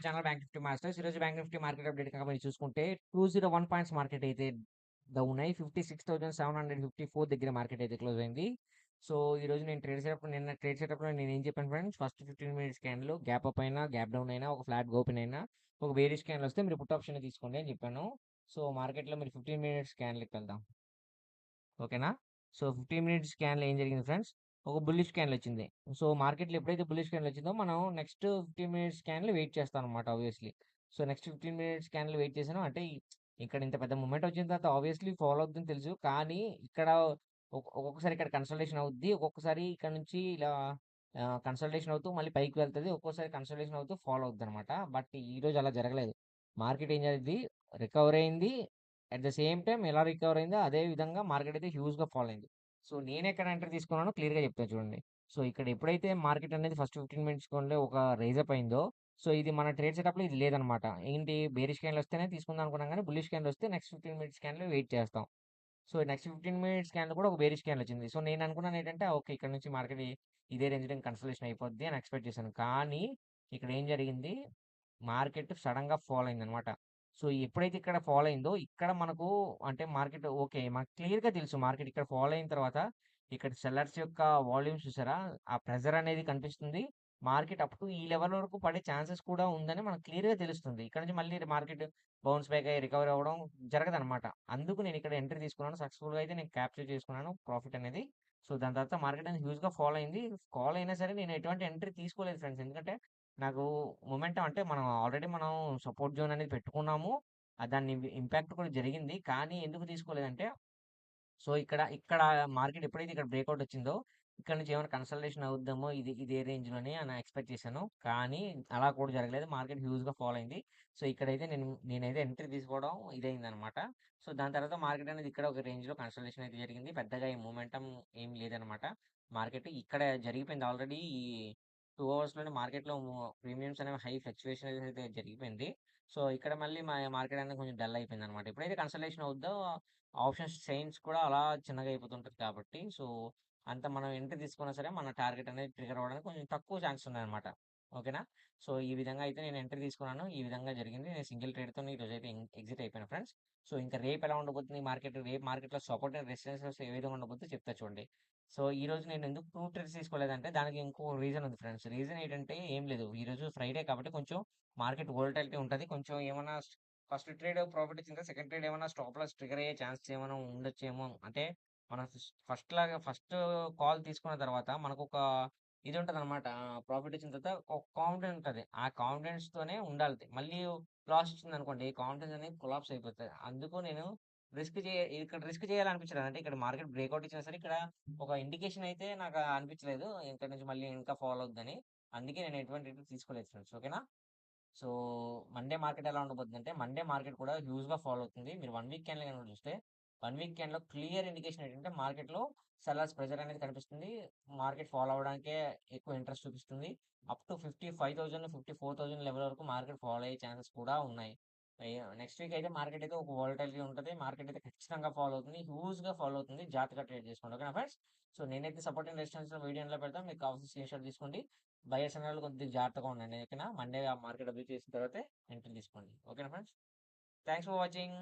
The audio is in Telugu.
My channel bank Nifty masters. ఈరోజు బ్యాంక్ నిఫ్టీ మార్కెట్ అప్డేట్ కనుక మీరు చూసుకుంటే 201 పాయింట్స్ మార్కెట్ అయితే డౌన్ అయ్యి 56,754 దగ్గర మార్కెట్ అయితే క్లోజ్ అయింది. సో, ఈరోజు నేను ట్రేడ్ చేసేటప్పుడు నిన్న ట్రేడ్ చేసేటప్పుడు నేనేం చెప్పాను friends first 15 minutes candle gap up అయినా, గ్యాప్ డౌన్ అయినా, ఒక ఫ్లాట్ ఓపెన్ అయినా, ఒక వేరే స్కాన్లు వస్తే మీరు పుట్ ఆప్షన్ తీసుకోండి అని చెప్పాను. సో, మార్కెట్‌లో మీరు 15 మినిట్స్ స్కాన్లకి వెళ్దాం. ఓకేనా? సో, 15 మినిట్స్ స్కాన్లో ఏం జరిగింది ఫ్రెండ్స్ ఒక బుల్లిష్ క్యాండిల్ వచ్చింది. సో, మార్కెట్‌లో ఎప్పుడైతే బుల్లిష్ క్యాండిల్ వచ్చిందో మనం నెక్స్ట్ 15 మినిట్స్ క్యాండిల్ వెయిట్ చేస్తాం అనమాట obviously. So, next 15 minutes candle wait చేశాను. అంటే ఇక్కడ ఇంత పెద్ద మూవ్‌మెంట్ వచ్చిన తర్వాత ఆబ్వియస్‌లీ ఫాలో అవుద్దని తెలుసు. కానీ ఇక్కడ ఒక్కొక్కసారి ఇక్కడ కన్సల్టేషన్ అవుద్ది. ఒక్కొక్కసారి ఇక్కడ నుంచి ఇలా కన్సల్టేషన్ అవుతూ మళ్ళీ పైకి వెళ్తది. ఒక్కోసారి కన్సల్టేషన్ అవుతూ ఫాలో అవుద్దనమాట. బట్ ఈరోజు అలా జరగలేదు. మార్కెట్ ఏం జరిగింది రికవర్ అయింది. అట్ ద సేమ్ టైమ్ ఎలా రికవర్ అయిందో అదే విధంగా మార్కెట్ అయితే హ్యూజ్‌గా ఫాలో అయింది. సో, నేను ఎక్కడ ఎంటర్ తీసుకున్నానో క్లియర్‌గా చెప్తాను చూడండి. సో, ఇక్కడ ఎప్పుడైతే మార్కెట్ అనేది ఫస్ట్ 15 మినిట్స్‌లోనే ఒక రైజ్ అప్ అయిందో సో, ఇది మన ట్రేడ్ సెటప్‌లో ఇది లేదనమాట. ఏంటి బేరిష్ క్యాండిల్ వస్తేనే తీసుకుందాం అనుకున్నాం కానీ బుల్లిష్ క్యాండిల్ వస్తే నెక్స్ట్ 15 మినిట్స్ క్యాండిల్ వెయిట్ చేస్తాం. సో, నెక్స్ట్ 15 మినిట్స్ క్యాండిల్ కూడా ఒక బేరిష్ క్యాండిల్ వచ్చింది. సో, నేను అనుకున్నాను ఏంటంటే ఓకే. ఇక్కడ నుంచి మార్కెట్ ఇదే రేంజ్ కన్సల్టేషన్ అయిపోద్ది అని ఎక్స్‌పెక్ట్ చేశాను. కానీ ఇక్కడ ఏం జరిగింది మార్కెట్ సడన్గా ఫాల్ అయిందనమాట. సో, ఎప్పుడైతే ఇక్కడ ఫాలో అయిందో ఇక్కడ మనకు అంటే మార్కెట్ ఓకే. మనకు క్లియర్‌గా తెలుసు మార్కెట్ ఇక్కడ ఫాలో అయిన తర్వాత ఇక్కడ సెల్లర్స్ యొక్క వాల్యూమ్స్ చూసారా? ఆ ప్రెజర్ అనేది కనిపిస్తుంది. మార్కెట్ అప్ టు ఈ లెవెల్ వరకు పడే ఛాన్సెస్ కూడా ఉందని మనకు క్లియర్‌గా తెలుస్తుంది. ఇక్కడ నుంచి మళ్ళీ మార్కెట్ బౌన్స్ బ్యాక్ అయ్యి రికవరీ అవ్వడం జరగదనమాట. అందుకు నేను ఇక్కడ ఎంట్రీ తీసుకున్నాను. సక్సెస్‌ఫుల్‌గా అయితే నేను క్యాప్చర్ చేసుకున్నాను ప్రాఫిట్ అనేది. సో, దాని తర్వాత మార్కెట్ అనేది హ్యూజ్‌గా ఫాలో అయింది. ఫాలో అయినా సరే నేను ఎటువంటి ఎంట్రీ తీసుకోలేదు ఫ్రెండ్స్. ఎందుకంటే నాకు మొమెంటం అంటే మనం ఆల్రెడీ మనం సపోర్ట్ జోన్ అనేది పెట్టుకున్నాము. ఆహ్, దాని ఇంపాక్ట్ కూడా జరిగింది. కానీ ఎందుకు తీసుకోలేదంటే సో, ఇక్కడ ఇక్కడ మార్కెట్ ఎప్పుడైతే ఇక్కడ బ్రేక్‌ఔట్ వచ్చిందో ఇక్కడ నుంచి ఏమైనా కన్సల్టేషన్ అవుద్దేమో ఇది ఇదే రేంజ్లోనే అని ఎక్స్‌పెక్ట్ చేశాను. కానీ అలా కూడా జరగలేదు. మార్కెట్ హ్యూజ్‌గా ఫాల్ అయింది. సో, ఇక్కడైతే నేను నేనైతే ఎంట్రీ తీసుకోవడం ఇదయిందనమాట. సో, దాని తర్వాత మార్కెట్ అనేది ఇక్కడ ఒక రేంజ్‌లో కన్సల్టేషన్ అయితే జరిగింది. పెద్దగా ఈ మొమెంటం ఏం లేదనమాట. మార్కెట్ ఇక్కడ జరిగిపోయింది ఆల్రెడీ ఈ టూ అవర్స్‌లోనే మార్కెట్‌లో ప్రీమియమ్స్ అనేవి హై ఫ్లక్చువేషన్ అయితే జరిగిపోయింది. సో, ఇక్కడ మళ్ళీ మా మార్కెట్ అనేది కొంచెం డల్ అయిపోయింది అనమాట ఎప్పుడైతే కన్సల్టేషన్ అవుద్దో ఆప్షన్స్ చైన్స్ కూడా అలా చిన్నగా అయిపోతుంటది కాబట్టి సో, అంత మనం ఎంట్రీ తీసుకున్నా సరే మన టార్గెట్ అనేది ట్రిగర్ అవ్వడానికి కొంచెం తక్కువ ఛాన్స్ ఉన్నాయన్నమాట. ఓకేనా? సో, ఈ విధంగా అయితే నేను ఎంట్రీ తీసుకున్నాను. ఈ విధంగా జరిగింది. నేను సింగిల్ ఈ రోజు అయితే ఎగ్జిట్ అయిపోయాను ఫ్రెండ్స్. సో, ఇంకా రేపు ఎలా ఉండబోతుంది మార్కెట్ రేపు మార్కెట్‌లో సపోర్ట్ అండ్ రెసిస్టెన్సెస్ ఏ విధంగా ఉండబోతుందో చెప్తా చూడండి. సో, రోజు నేను ఎందుకు టూ ట్రేడ్స్ తీసుకోలేదంటే దానికి ఇంకో రీజన్ ఉంది ఫ్రెండ్స్. రీజన్ ఏంటంటే ఏం లేదు. ఈరోజు ఫ్రైడే కాబట్టి కొంచెం మార్కెట్ వోల్టాలిటీ ఉంటుంది కొంచెం ఏమైనా ఫస్ట్ ట్రేడ్ ప్రాఫిట్ ఇచ్చిందా సెకండ్ ట్రేడ్ ఏమైనా స్టాప్ లాస్ ట్రిగర్ అయ్యే ఛాన్సెస్ ఏమైనా ఉండొచ్చేమో. అంటే మనం ఫస్ట్ లాగా ఫస్ట్ కాల్ తీసుకున్న తర్వాత మనకొక ఇది ఉంటుంది అనమాట ప్రాఫిట్ వచ్చిన తర్వాత ఒక కాన్ఫిడెన్స్ ఉంటుంది ఆ కాన్ఫిడెన్స్‌తోనే ఉండాలి. మళ్ళీ లాస్ వచ్చిందనుకోండి కాన్ఫిడెన్స్ అనేది కొలాప్స్ అయిపోతుంది అందుకు నేను రిస్క్ చేయ ఇక్కడ రిస్క్ చేయాలనిపించలేదు. అంటే ఇక్కడ మార్కెట్ బ్రేక్అవుట్ ఇచ్చినా సరే ఇక్కడ ఒక ఇండికేషన్ అయితే నాకు అనిపించలేదు. ఇక్కడ నుంచి మళ్ళీ ఇంకా ఫాలో అవుద్దని. అందుకే నేను ఎటువంటి ఎంట్రీ తీసుకోలేదు ఫ్రెండ్స్. ఓకేనా? సో, మండే మార్కెట్ ఎలా ఉండబోతుందంటే మండే మార్కెట్ కూడా హ్యూజ్‌గా ఫాలో అవుతుంది. మీరు వన్ వీక్ క్యాండిల్ కనుక చూస్తే వన్ వీక్ క్యాండిల్‌లో క్లియర్ ఇండికేషన్ ఏంటంటే మార్కెట్‌లో సెల్లర్స్ ప్రెజర్ అనేది కనిపిస్తుంది. మార్కెట్ ఫాలో అవ్వడానికే ఎక్కువ ఇంట్రెస్ట్ చూపిస్తుంది. అప్ టు 55,000, 54,000 లెవెల్ వరకు మార్కెట్ ఫాలో అయ్యే ఛాన్సెస్ కూడా ఉన్నాయి. నెక్స్ట్ వీక్ అయితే మార్కెట్ అయితే ఒక వోలటాలిటీ ఉంటుంది మార్కెట్ అయితే ఖచ్చితంగా ఫాలో అవుతుంది. హ్యూజ్‌గా ఫాలో అవుతుంది. జాగ్రత్తగా ట్రేడ్ చేసుకోండి. ఓకేనా ఫ్రెండ్స్? సో, నేనైతే సపోర్ట్ అండ్ రెసిస్టెన్స్‌లో వీడియో పెడతాను మీకు కావాల్సిన స్క్రీన్‌షాట్ తీసుకోండి. బయర్స్ అనేవాళ్ళు కొద్దిగా జాగ్రత్తగా ఉండండి. ఓకేనా? మండే ఆ మార్కెట్ అభివృద్ధి చేసిన తర్వాత ఎంట్రీ తీసుకోండి. ఓకేనా ఫ్రెండ్స్? Thanks for watching.